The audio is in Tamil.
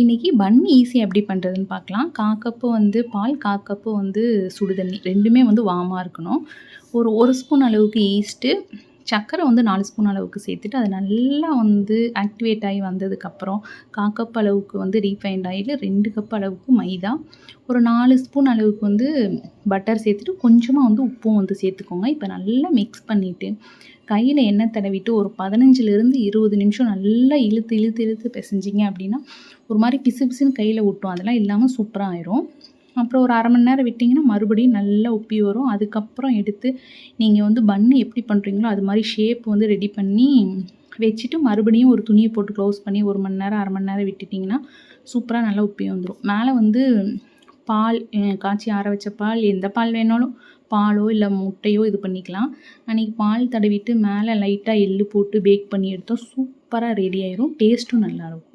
இன்றைக்கி பன் ஈஸி எப்படி பண்ணுறதுன்னு பார்க்கலாம். காக்கப்பு வந்து பால் காக்கப்பு வந்து சுடு தண்ணி ரெண்டுமே வந்து வாமாக இருக்கணும். ஒரு ஒரு ஸ்பூன் அளவுக்கு ஈஸ்ட்டு சர்க்கரை வந்து நாலு ஸ்பூன் அளவுக்கு சேர்த்துட்டு அது நல்லா வந்து ஆக்டிவேட் ஆகி வந்ததுக்கப்புறம் காக்கப் அளவுக்கு வந்து ரீஃபைண்ட் ஆயில் ரெண்டு கப் அளவுக்கு மைதா ஒரு நாலு ஸ்பூன் அளவுக்கு வந்து பட்டர் சேர்த்துட்டு கொஞ்சமாக வந்து உப்பும் வந்து சேர்த்துக்கோங்க. இப்போ நல்லா மிக்ஸ் பண்ணிவிட்டு கையில் எண்ணெய் தடவிட்டு ஒரு பதினஞ்சுலேருந்து இருபது நிமிஷம் நல்லா இழுத்து இழுத்து இழுத்து பிசைஞ்சிங்க அப்படின்னா ஒரு மாதிரி பிசு பிசுன்னு கையில் விட்டும் அதெல்லாம் இல்லாமல் சூப்பராக ஆயிரும். அப்புறம் ஒரு அரை மணி நேரம் விட்டிங்கன்னா மறுபடியும் நல்லா உப்பி வரும். அதுக்கப்புறம் எடுத்து நீங்கள் வந்து பன்னு எப்படி பண்ணுறீங்களோ அது மாதிரி ஷேப் வந்து ரெடி பண்ணி வச்சுட்டு மறுபடியும் ஒரு துணியை போட்டு க்ளோஸ் பண்ணி ஒரு மணி நேரம் அரை மணி நேரம் விட்டுட்டிங்கன்னா சூப்பராக நல்லா உப்பி வந்துடும் மேலே வந்து பால் காய்ச்சி ஆற வச்ச பால் எந்த பால் வேணாலும் பாலோ இல்லை முட்டையோ இது பண்ணிக்கலாம். அன்றைக்கி பால் தடவிட்டு மேலே லைட்டாக எள்ளு போட்டு பேக் பண்ணி எடுத்தால் சூப்பராக ரெடி ஆயிரும். டேஸ்ட்டும் நல்லாயிருக்கும்